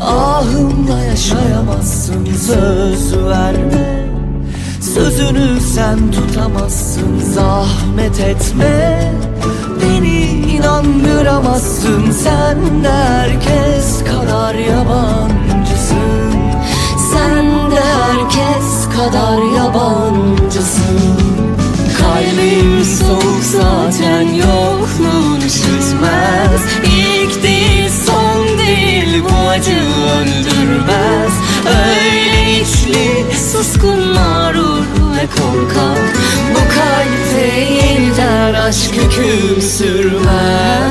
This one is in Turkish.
Ahımla yaşayamazsın Söz verme. Sözünü sen tutamazsın Zahmet etme. Beni inandıramazsın Sen de herkes kadar yabancısın. Sen de herkes kadar yabancısın öldürmez Öyle içli suskun mağrur ve korkak. Bu kalpte yeniden aşk hüküm sürmez